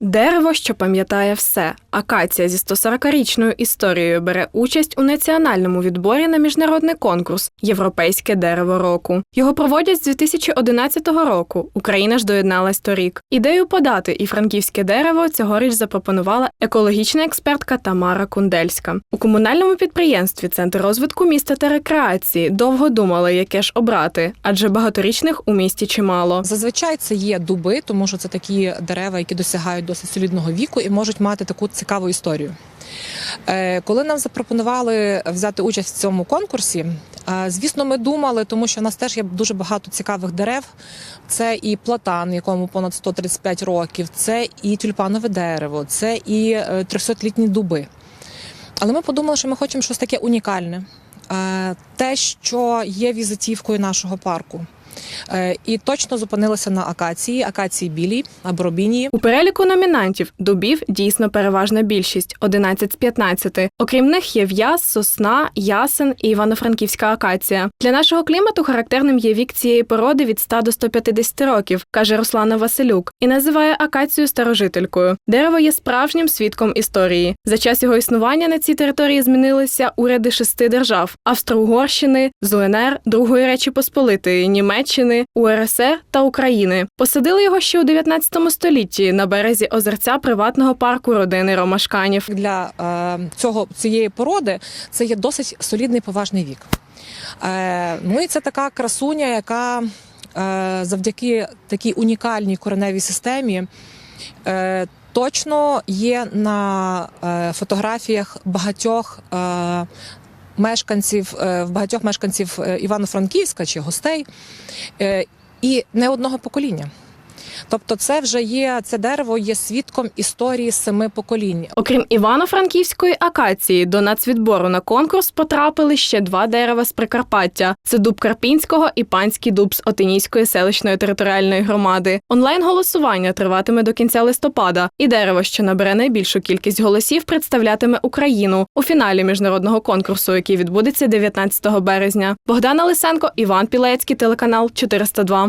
Дерево, що пам'ятає все. Акація зі 140-річною історією бере участь у національному відборі на міжнародний конкурс Європейське дерево року. Його проводять з 2011 року. Україна ж доєдналась торік. Ідею подати і франківське дерево цьогоріч запропонувала екологічна експертка Тамара Кундельська. У комунальному підприємстві Центр розвитку міста та рекреації довго думали, яке ж обрати, адже багаторічних у місті чимало. Зазвичай це є дуби, тому що це такі дерева, які досягають досить солідного віку і можуть мати таку цікаву історію. Е, Коли нам запропонували взяти участь в цьому конкурсі, е, звісно, ми думали, тому що в нас теж є дуже багато цікавих дерев. Це і платан, якому понад 135 років, це і тюльпанове дерево, це і е, 300-літні дуби. Але ми подумали, що ми хочемо щось таке унікальне, Е, те, що є візитівкою нашого парку. Е, І точно зупинилися на акації, акації білій або робінії. У переліку номінантів дубів дійсно переважна більшість 11 з 15. Окрім них є в'яз, сосна, ясен і івано-франківська акація. Для нашого клімату характерним є вік цієї породи від 100 до 150 років, каже Руслана Василюк, і називає акацію старожителькою. Дерево є справжнім свідком історії. За час його існування на цій території змінилися уряди шести держав: Австро-Угорщини, ЗУНР, Другої Речі Посполитої, Німеччини, УРСР та України. Посадили його ще у 19 столітті на березі озерця приватного парку родини Ромашканів. Для е, цього цієї породи це є досить солідний поважний вік. Е, ну і це така красуня, яка е, завдяки такій унікальній кореневій системі. Точно є на фотографіях багатьох мешканців, е, в багатьох мешканців е, Івано-Франківська чи гостей, е, і не одного покоління. Тобто, це вже є це дерево є свідком історії семи поколінь. Окрім Івано-Франківської акації, до нацвідбору на конкурс потрапили ще два дерева з Прикарпаття: це дуб Карпінського і панський дуб з Отинійської селищної територіальної громади. Онлайн голосування триватиме до кінця листопада, і дерево, що набере найбільшу кількість голосів, представлятиме Україну у фіналі міжнародного конкурсу, який відбудеться 19 березня. Богдана Лисенко, Іван Пілецький, телеканал 402.